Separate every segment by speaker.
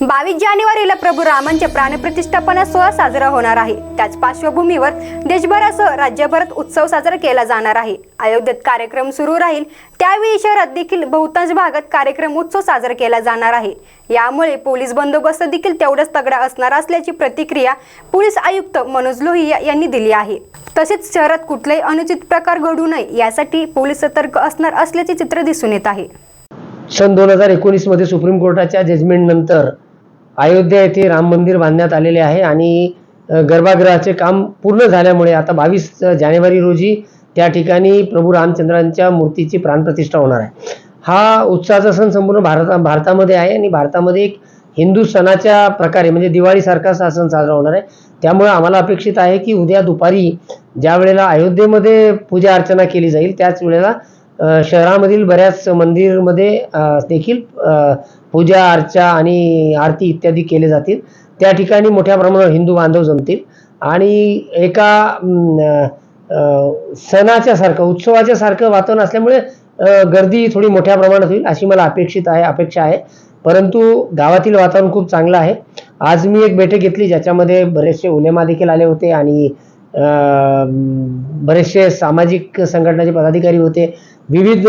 Speaker 1: बावीस जानेवारीला प्रभू रामांच्या प्राणप्रतिष्ठापना सोहळा साजरा होणार आहे. त्याच पार्श्वभूमीवर देशभरासह राज्यभरात उत्सव साजरा केला जाणार आहे. अयोध्येत कार्यक्रम सुरू राहील. त्यावेळी शहरात देखील बहुतांश भागात कार्यक्रम उत्सव साजरा केला जाणार आहे. यामुळे पोलीस बंदोबस्त देखील तेवढाच तगडा असणार असल्याची प्रतिक्रिया पोलीस आयुक्त मनोज लोहिया यांनी दिली आहे. तसेच शहरात कुठलाही अनुचित प्रकार घडू नये यासाठी पोलीस सतर्क असणार असल्याचे चित्र दिसून येत आहे.
Speaker 2: सन दोन हजार एकोणीसमध्ये सुप्रीम कोर्टाच्या जजमेंटनंतर अयोध्या येथे राम मंदिर बांधण्यात आलेले आहे आणि गर्भागृहाचे काम पूर्ण झाल्यामुळे आता बावीस जानेवारी रोजी त्या ठिकाणी प्रभू रामचंद्रांच्या मूर्तीची प्राणप्रतिष्ठा होणार आहे. हा उत्साहाचा सण संपूर्ण भारता भारतामध्ये आहे आणि भारतामध्ये एक हिंदू सणाच्या प्रकारे म्हणजे दिवाळीसारखा हा सण साजरा होणार आहे. त्यामुळे आम्हाला अपेक्षित आहे की उद्या दुपारी ज्या वेळेला अयोध्येमध्ये पूजा अर्चना केली जाईल त्याच वेळेला शहरामधील बऱ्याच मंदिरमध्ये देखील पूजा अर्चा आणि आरती इत्यादी केले जातील. त्या ठिकाणी मोठ्या प्रमाणावर हिंदू बांधव जमतील. आणि एका सणाच्या सारखं उत्सवाच्या सारखं वातावरण असल्यामुळे गर्दी थोडी मोठ्या प्रमाणात होईल अशी मला अपेक्षित आहे अपेक्षा आहे. परंतु गावातील वातावरण खूप चांगलं आहे. आज मी एक बैठक घेतली ज्याच्यामध्ये बरेचसे उलेमा देखील आले होते आणि बरेचसे सामाजिक संघटनाचे पदाधिकारी होते. विविध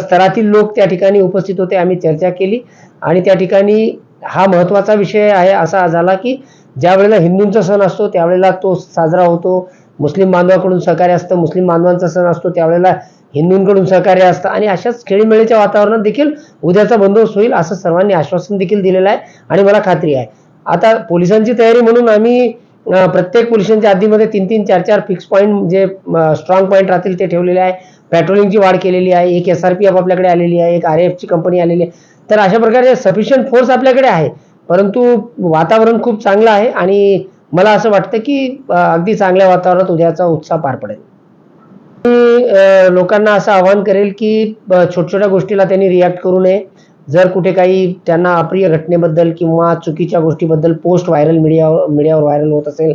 Speaker 2: स्तरातील लोक त्या ठिकाणी उपस्थित होते. आम्ही चर्चा केली आणि त्या ठिकाणी हा महत्त्वाचा विषय आहे असा झाला की ज्या वेळेला हिंदूंचा सण असतो त्यावेळेला तो साजरा होतो. मुस्लिम बांधवाकडून सहकार्य असतं मुस्लिम बांधवांचा सण असतो त्यावेळेला हिंदूंकडून सहकार्य असतं आणि अशाच खेळीमेळीच्या वातावरणात देखील उद्याचा बंदोबस्त होईल असं सर्वांनी आश्वासन देखील दिलेलं आहे आणि मला खात्री आहे. आता पोलिसांची तयारी म्हणून आम्ही प्रत्येक पोलिसांच्या आधीमध्ये तीन तीन चार चार फिक्स पॉईंट जे स्ट्रॉंग पॉईंट राहतील ते ठेवलेले आहे. पेट्रोलिंगची वाढ केलेली आहे. एक एस आर पी एफ आपल्याकडे आलेली आहे. एक आर एफची कंपनी आलेली आहे. तर अशा प्रकारे सफिशियंट फोर्स आपल्याकडे आहे. परंतु वातावरण खूप चांगलं आहे आणि मला असं वाटतं की अगदी चांगल्या वातावरणात उद्याचा उत्साह पार पडेल. मी लोकांना असं आवाहन करेल की छोट्या छोट्या गोष्टीला त्यांनी रिॲक्ट करू नये. जर कुठे काही त्यांना अप्रिय घटनेबद्दल किंवा चुकीच्या गोष्टीबद्दल पोस्ट व्हायरल मीडियावर मीडियावर व्हायरल होत असेल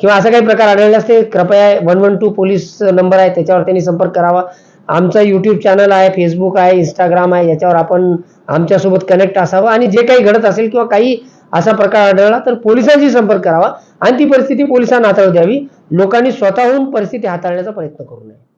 Speaker 2: किंवा असा काही प्रकार आढळल्यास ते कृपया one one two police number आहे त्याच्यावर त्यांनी संपर्क करावा. आमचा यूट्यूब चॅनल आहे फेसबुक आहे इंस्टाग्राम आहे याच्यावर आपण आमच्यासोबत कनेक्ट असावं. आणि जे काही घडत असेल किंवा काही असा प्रकार आढळला तर पोलिसांशी संपर्क करावा. आणि ती परिस्थिती पोलिसांना हाताळू द्यावी. लोकांनी स्वतःहून परिस्थिती हाताळण्याचा प्रयत्न करू नये.